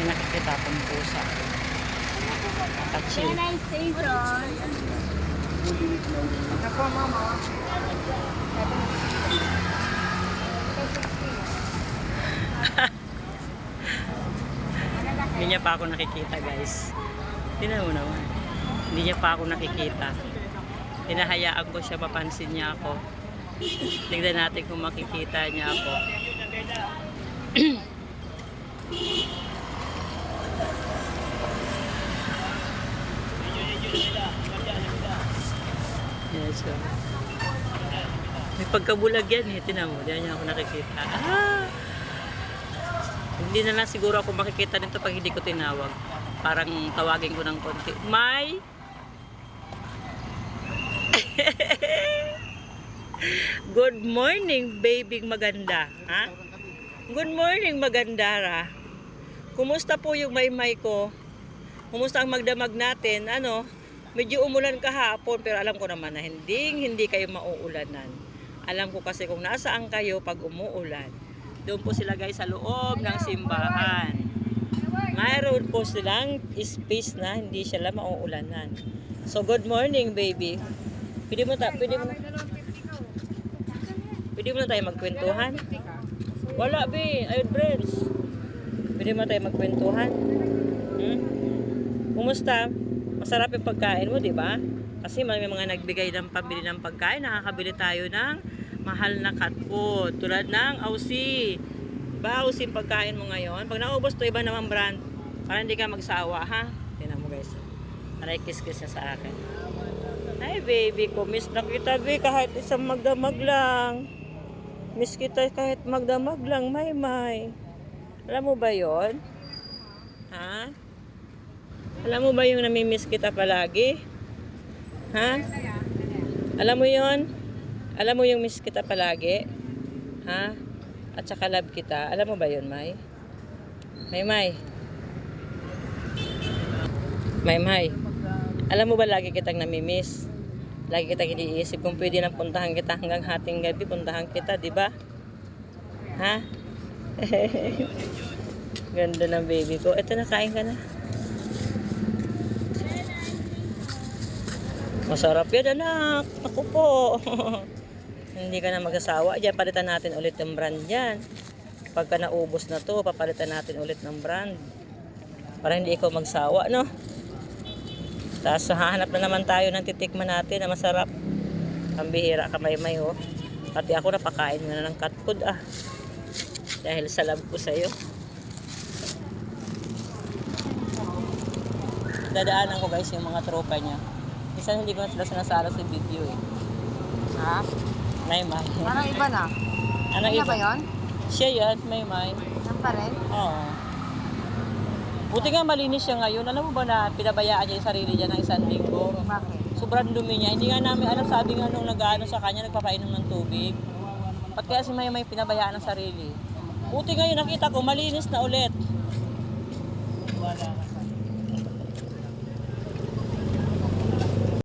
May nakikita akong pusa. Nakachil. Ako, mama. Hindi niya pa ako nakikita guys. Tingnan mo naman. Hindi niya pa ako nakikita. Hinahayaan ko siya mapansin niya ako. Tignan natin kung makikita niya ako. Yes, so. May pagkabulag yan eh. Tinan mo, diyan niya ako nakikita. Ah! Hindi na lang siguro ako makikita nito pag hindi ko tinawag. Parang tawagin ko ng konti. May! Good morning, baby maganda. Ha? Good morning, maganda ra. Kumusta po yung maymay ko? Kumusta ang magdamag natin? Ano? Medyo umulan kahapon pero alam ko naman na hindi, hindi kayo mauulanan. Alam ko kasi kung nasaan kayo pag umuulan. Doon po sila guys sa loob ng simbahan. Mayroon po silang space na hindi sila mauulanan. So good morning baby. Pwede mo ta, pwede mo Pwede mo na tayo magkwentuhan? Wala, be. Ayun, friends. Pwede mo na tayo magkwentuhan? Hmm? Kumusta? Masarap yung pagkain mo, di ba? Kasi may mga nagbigay ng pambili ng pagkain. Nakakabili tayo ng mahal na cat food. Tulad ng Aussie. Diba, Aussie yung pagkain mo ngayon? Pag naubos to, iba naman brand. Para hindi ka magsawa, ha? Tingnan mo, guys. Aray, kiss-kiss niya sa akin. Ay, baby ko. Miss na kita, be. Kahit isang magdamag lang. Miss kita kahit magdamag lang, may may. Alam mo ba yon? Ha? Alam mo ba yung namimiss kita palagi? Ha? Alam mo yon? Alam mo yung miss kita palagi? Ha? At saka love kita. Alam mo ba yon, May? May May. May May. Alam mo ba lagi kitang namimiss? Lagi kitang iniisip kung pwede na puntahan kita hanggang hating gabi, puntahan kita, di ba? Ha? Ganda ng baby ko. Ito na, kain ka na. Masarap yan, anak. Ako po. Hindi ka na magsasawa. Diyan, palitan natin ulit ng brand yan. Pagka naubos na to, papalitan natin ulit ng brand. Para hindi ikaw magsawa, no? Tapos hahanap na naman tayo ng titikman natin na masarap. Pambihira ka may may oh. Pati ako napakain mo na ng cat food ah. Dahil sa love ko sa'yo. Dadaanan ko guys yung mga tropa niya. Minsan hindi ko na sila sinasara sa video eh. Ha? May may. Parang iba na. Ano Ano ba yun? Siya yan, may may. Yan pa rin? Oo. Buti nga malinis siya ngayon. Alam mo ba na pinabayaan niya yung sarili niya ng isang linggo? Bakit? Sobrang dumi niya. Hindi nga namin alam, sabi nga nung nag-ano sa kanya, nagpapainom ng tubig. Ba't kaya si Maya may pinabayaan ng sarili? Buti ngayon nakita ko, malinis na ulit. Wala.